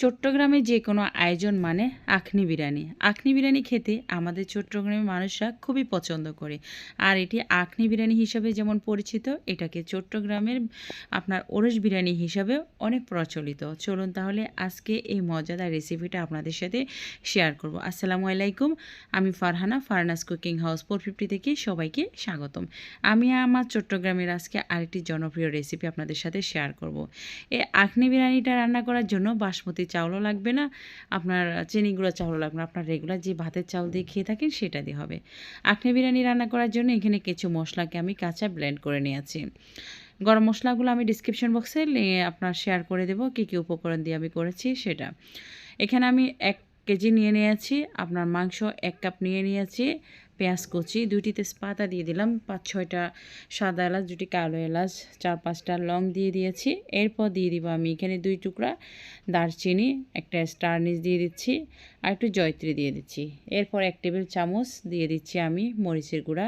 চট্টগ্রামে যে কোনো আয়োজন মানে আখনি বিরিয়ানি। আখনি বিরিয়ানি খেতে আমাদের চট্টগ্রামের মানুষরা খুবই পছন্দ করে। আর এটি আখনি বিরিয়ানি হিসাবে যেমন পরিচিত, এটাকে চট্টগ্রামের আপনার ওরস বিরিয়ানি হিসাবে অনেক প্রচলিত। চলুন তাহলে আজকে এই মজাদার রেসিপিটা আপনাদের সাথে শেয়ার করব। আসসালামু আলাইকুম, আমি Farhana Farnas cooking house four fifty থেকে সবাইকে স্বাগতম। আমি আমার চট্টগ্রামের আজকে আরেকটি জনপ্রিয় রেসিপি আপনাদের সাথে শেয়ার করব। এই আখনি বিরিয়ানিটা রান্না করার জন্য বাসমতি চাউলও লাগবে না, আপনার চিনি গুঁড়ো চাউলও লাগবে না, আপনার রেগুলার যে ভাতের চাউল দিয়ে খেয়ে থাকেন সেটা দিয়ে হবে। আখনি বিরিয়ানি রান্না করার জন্য এখানে কিছু মশলাকে আমি কাঁচা ব্লেন্ড করে নিয়েছি। গরম মশলাগুলো আমি ডিসক্রিপশন বক্সে আপনার শেয়ার করে দেবো, কী কী উপকরণ দিয়ে আমি করেছি সেটা। এখানে আমি এক কেজি নিয়ে নিয়েছি, আপনার মাংস এক কাপ নিয়ে নিয়েছি, পেঁয়াজ কুচি, দুইটি তেজপাতা দিয়ে দিলাম, পাঁচ ছয়টা সাদা এলাচ দুটি কালো এলাচ, চার পাঁচটা লং দিয়ে দিয়েছি। এরপর দিয়ে দিব আমি এখানে দুই টুকরা দারচিনি, একটা স্টার নিচ দিয়ে দিচ্ছি, আর একটু জয়ত্রী দিয়ে দিচ্ছি। এরপর এক টেবিল চামচ দিয়ে দিচ্ছি আমি মরিচের গুঁড়া।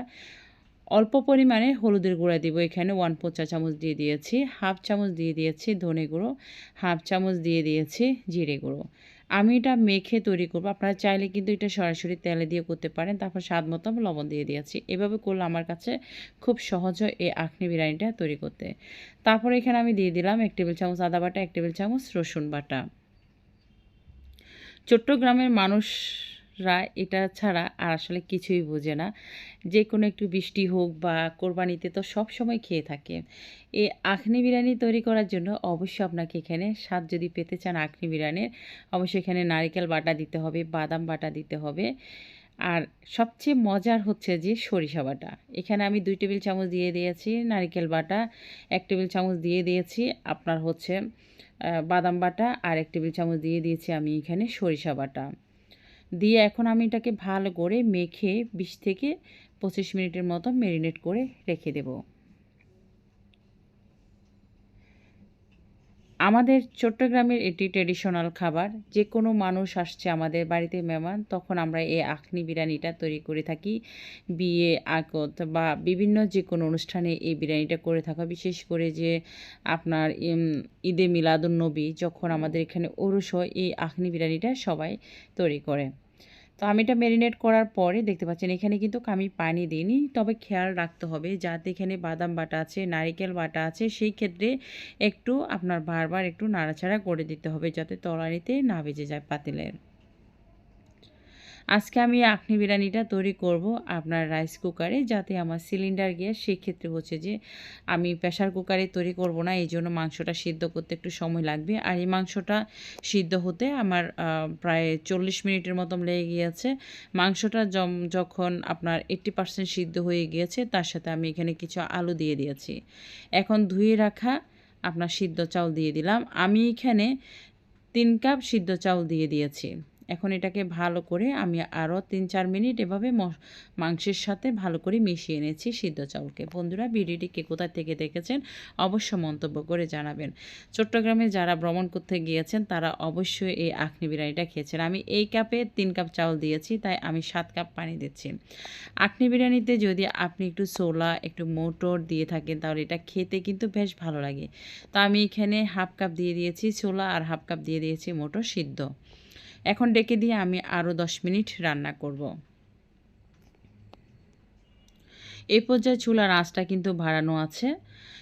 অল্প পরিমাণে হলুদের গুঁড়া দিব এখানে, ওয়ান ফোর চা চামচ দিয়ে দিয়েছি, হাফ চামচ দিয়ে দিয়েছি ধনে গুঁড়ো, হাফ চামচ দিয়ে দিয়েছি জিরে গুঁড়ো। আমি এটা মেখে তৈরি করব। আপনারা চাইলে কিন্তু এটা সরাসরি তেলে দিয়ে করতে পারেন। তারপর স্বাদ মতো আমি লবণ দিয়ে দিয়েছি। এভাবে করলে আমার কাছে খুব সহজ হয় এই আখনি বিরিয়ানিটা তৈরি করতে। তারপর এখানে আমি দিয়ে দিলাম এক টেবিল চামচ আদা বাটা, এক টেবিল চামচ রসুন বাটা। চট্টগ্রামের মানুষ রা, এটা ছাড়া আর আসলে কিছুই বোঝে না। যে কোনো একটু বৃষ্টি হোক বা কোরবানিতে তো সব সময় খেয়ে থাকে। এই আখনি বিরিয়ানি তৈরি করার জন্য অবশ্যই আপনাকে এখানে স্বাদ যদি পেতে চান আখনি বিরিয়ানির, অবশ্যই এখানে নারিকেল বাটা দিতে হবে, বাদাম বাটা দিতে হবে। আর সবচেয়ে মজার হচ্ছে যে সরিষা বাটা। এখানে আমি দুই টেবিল চামচ দিয়ে দিয়েছি নারিকেল বাটা, এক টেবিল চামচ দিয়ে দিয়েছি আপনার হচ্ছে বাদাম বাটা আর এক টেবিল চামচ দিয়ে দিয়েছি আমি এখানে সরিষা বাটা। দিয়ে এখন আমি এটাকে ভালো করে মেখে বিশ থেকে পঁচিশ মিনিটের মতো ম্যারিনেট করে রেখে দেব। আমাদের চট্টগ্রামের এটি ট্রেডিশনাল খাবার যে কোনো মানুষ আসছে আমাদের বাড়িতে মেহমান, তখন আমরা এই আখনি বিরিয়ানিটা তৈরি করে থাকি। বিয়ে, আগত বা বিভিন্ন যে কোনো অনুষ্ঠানে এই বিরিয়ানিটা করে থাকা, বিশেষ করে যে আপনার ঈদে মিলাদুন্নবী যখন আমাদের এখানে ওরস হয়, এই আখনি বিরিয়ানিটা সবাই তৈরি করে। তো আমি এটা ম্যারিনেট করার পরে দেখতে পাচ্ছেন, এখানে কিন্তু আমি পানি দিইনি। তবে খেয়াল রাখতে হবে যাতে এখানে বাদাম বাটা আছে, নারিকেল বাটা আছে, সেই ক্ষেত্রে একটু আপনার বারবার একটু নাড়াচাড়া করে দিতে হবে যাতে তলানিতে না ভেজে যায় পাতিলের। আজকে আমি আখনি বিরিয়ানিটা তৈরি করব আপনার রাইস কুকারে যাতে আমার সিলিন্ডার গ্যাস সেক্ষেত্রে হচ্ছে যে আমি প্রেশার কুকারে তৈরি করব না, এই জন্য মাংসটা সিদ্ধ করতে একটু সময় লাগবে। আর এই মাংসটা সিদ্ধ হতে আমার প্রায় চল্লিশ মিনিটের মতন লেগে গিয়েছে। মাংসটা যখন আপনার এইট্টি পার্সেন্ট সিদ্ধ হয়ে গিয়েছে, তার সাথে আমি এখানে কিছু আলু দিয়ে দিয়েছি। এখন ধুয়ে রাখা আপনার সিদ্ধ চাউল দিয়ে দিলাম। আমি এখানে তিন কাপ সিদ্ধ চাউল দিয়ে দিয়েছি। এখন এটাকে ভালো করে আমি আরও তিন চার মিনিট এভাবে মাংসের সাথে ভালো করে মিশিয়ে এনেছি সিদ্ধ চাউলকে। বন্ধুরা, ভিডিওটি কে কোথা থেকে দেখেছেন অবশ্য মন্তব্য করে জানাবেন। চট্টগ্রামে যারা ভ্রমণ করতে গিয়েছেন, তারা অবশ্যই এই আখনি বিরিয়ানিটা খেয়েছেন। আমি এই কাপে তিন কাপ চাউল দিয়েছি, তাই আমি সাত কাপ পানি দিচ্ছি। আখনি বিরিয়ানিতে যদি আপনি একটু সোলা একটু মোটর দিয়ে থাকেন, তাহলে এটা খেতে কিন্তু বেশ ভালো লাগে। তো আমি এখানে হাফ কাপ দিয়ে দিয়েছি ছোলা আর হাফ কাপ দিয়ে দিয়েছি মোটর সিদ্ধ। এখন ডেকে দিয়ে আমি আরও দশ মিনিট রান্না করব। এই পর্যায়ে চুলার আঁচটা কিন্তু বাড়ানো আছে।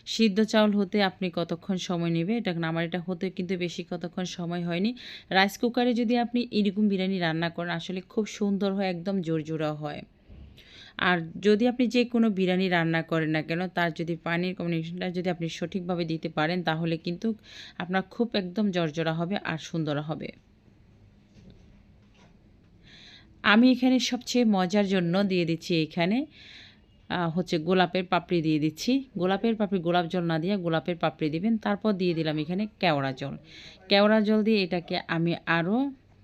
সিদ্ধ চাউল হতে আপনি কতক্ষণ সময় নেবে? এটা আমার এটা হতে কিন্তু বেশি কতক্ষণ সময় হয়নি। রাইস কুকারে যদি আপনি এরকম বিরিয়ানি রান্না করেন, আসলে খুব সুন্দর হয়, একদম জোরজোড়া হয়। আর যদি আপনি যে কোনো বিরিয়ানি রান্না করেন না কেন, তার যদি পানির কম্বিনেশনটা যদি আপনি সঠিকভাবে দিতে পারেন, তাহলে কিন্তু আপনার খুব একদম জর্জরা হবে আর সুন্দর হবে। আমি এখানে সবচেয়ে মজার জন্য দিয়ে দিচ্ছি এখানে হচ্ছে গোলাপের পাপড়ি দিয়ে দিচ্ছি। গোলাপের পাপড়ি, গোলাপ জল না দিয়ে গোলাপের পাপড়ি দিবেন। তারপর দিয়ে দিলাম এখানে কেওড়া জল। কেওড়া জল দিয়ে এটাকে আমি আরও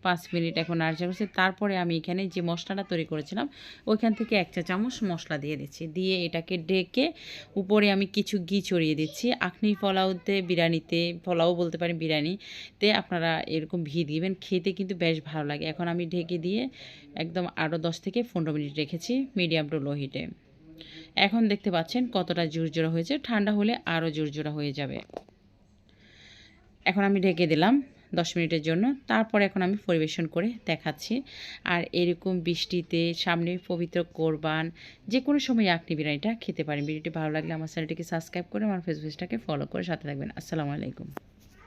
পাঁচ মিনিট এখন নাড়াচাড়া করছি। তারপরে আমি এখানে যে মশলাটা তৈরি করেছিলাম, ওইখান থেকে এক চা চামচ মশলা দিয়ে দিচ্ছি। দিয়ে এটাকে ডেকে উপরে আমি কিছু ঘি ছড়িয়ে দিচ্ছি। আখনি পোলাওতে বিরিয়ানিতে, পোলাও বলতে পারেন বিরিয়ানিতে আপনারা এরকম ঘি দিবেন, খেতে কিন্তু বেশ ভালো লাগে। এখন আমি ঢেকে দিয়ে একদম আরও দশ থেকে পনেরো মিনিট রেখেছি মিডিয়াম টু লো হিটে। এখন দেখতে পাচ্ছেন কতটা জোরজোড়া হয়েছে, ঠান্ডা হলে আরও জোরজোড়া হয়ে যাবে। এখন আমি ঢেকে দিলাম। দশ মিনিটের জন্য। তারপর এখন আমি পরিবেশন করে দেখাচ্ছি। আর এরকম বৃষ্টিতে সামনে পবিত্র কোরবান যে কোনো সময় আপনি বিরিয়ানিটা খেতে পারেন। ভিডিওটি ভালো লাগলে আমার চ্যানেলটিকে সাবস্ক্রাইব করে আমার ফেসবুকটাকে ফলো করে সাথে থাকবেন। আসসালামু আলাইকুম।